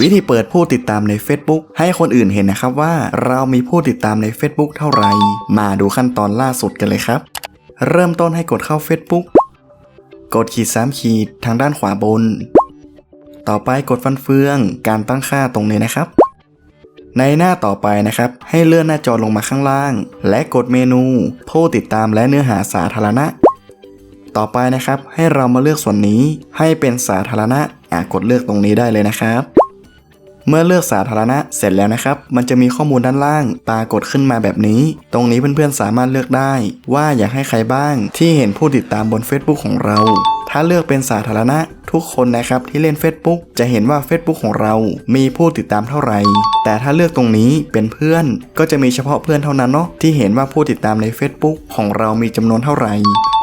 วิธีเปิดผู้ติดตามใน Facebook ให้คนอื่นเห็นนะครับว่าเรามีผู้ติดตามใน Facebook เท่าไหร่ มาดูขั้นตอนล่าสุดกันเลยครับ เริ่มต้นให้กดเข้า Facebook กดขีด3ขีดทางด้านขวาบน ต่อไปกดฟันเฟือง การตั้งค่าตรงนี้นะครับ ในหน้าต่อไปนะครับ ให้เลื่อนหน้าจอลงมาข้างล่าง และกดเมนู ผู้ติดตามและเนื้อหาสาธารณะ ต่อไปนะครับ ให้เรามาเลือกส่วนนี้ให้เป็นสาธารณะอะกดเลือกตรงนี้ได้เลยนะครับ เมื่อเลือกสาธารณะเสร็จแล้วนะครับ มันจะมีข้อมูลด้านล่างปรากฏขึ้นมาแบบนี้ ตรงนี้เพื่อนๆสามารถเลือกได้ ว่าอยากให้ใครบ้างที่เห็นผู้ติดตามบน Facebook ของเรา ถ้าเลือกเป็นสาธารณะทุกคนนะครับที่เล่น Facebook จะเห็นว่า Facebook ของเรา มีผู้ติดตามเท่าไหร่ แต่ถ้าเลือกตรงนี้เป็นเพื่อน ก็จะมีเฉพาะเพื่อนเท่านั้นเนาะที่เห็นว่าผู้ติดตามใน Facebook ของเรามีจำนวนเท่าไหร่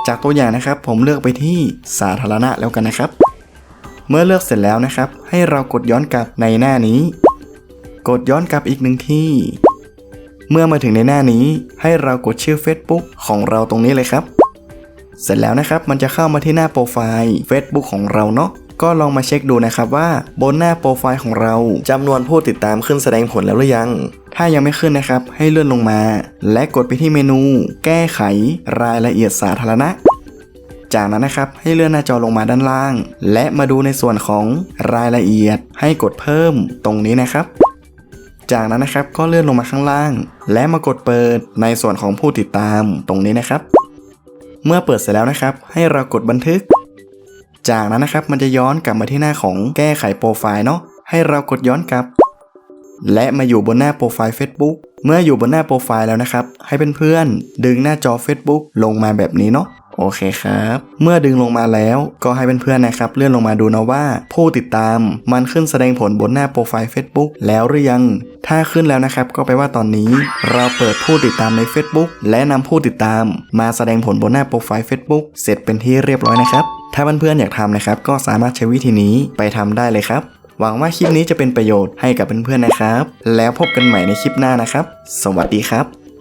จากตัวอย่างนะครับผมเลือกไปที่สาธารณะแล้วกันนะครับ เมื่อเลือกเสร็จแล้วนะครับ ให้เรากดย้อนกลับในหน้านี้ กดย้อนกลับอีกหนึ่งที่ เมื่อมาถึงในหน้านี้ ให้เรากดชื่อ Facebook ของเราตรงนี้เลยครับ เสร็จแล้วนะครับมันจะเข้ามาที่หน้าโปรไฟล์ Facebook ของเราเนาะก็ลองมาเช็คดูนะครับว่าบนหน้าโปรไฟล์ของเราจำนวนผู้ติดตามขึ้นแสดงผลแล้วหรือยัง ถ้ายังไม่ขึ้นนะครับ ให้เลื่อนลงมา และกดไปที่เมนู แก้ไขรายละเอียดสาธารณะ จากนั้นนะครับให้เลื่อนหน้าจอลงมาด้านล่าง และมาดูในส่วนของรายละเอียด ให้กดเพิ่มตรงนี้นะครับ จากนั้นนะครับก็เลื่อนลงมาข้างล่าง และมากดเปิดในส่วนของผู้ติดตามตรงนี้นะครับ เมื่อเปิดเสร็จแล้วนะครับ ให้เรากดบันทึก จากนั้นนะครับมันจะย้อนกลับมาที่หน้าของแก้ไขโปรไฟล์เนาะให้เรากดย้อนกลับ และมาอยู่บนหน้าโปรไฟล์ Facebook เมื่ออยู่บนหน้าโปรไฟล์แล้วนะครับ ให้เพื่อนๆดึงหน้าจอ Facebook ลงมาแบบนี้เนาะ โอเคครับ เมื่อดึงลงมาแล้วก็ให้เพื่อนๆนะครับ เลื่อนลงมาดูนะว่า ผู้ติดตามมันขึ้นแสดงผลบนหน้าโปรไฟล์ Facebook แล้วหรือยัง ถ้าขึ้นแล้วนะครับก็แปลว่าตอนนี้เราเปิดผู้ติดตามใน Facebook และนำผู้ติดตาม มาแสดงผลบนหน้าโปรไฟล์ Facebook เสร็จเป็นที่เรียบร้อยนะครับ ถ้าเพื่อนๆอยากทำนะครับ ก็สามารถใช้วิธีนี้ไปทำได้เลยครับหวังว่าคลิปนี้จะเป็นประโยชน์ให้กับเพื่อนๆนะครับ แล้วพบกันใหม่ในคลิปหน้านะครับ สวัสดีครับ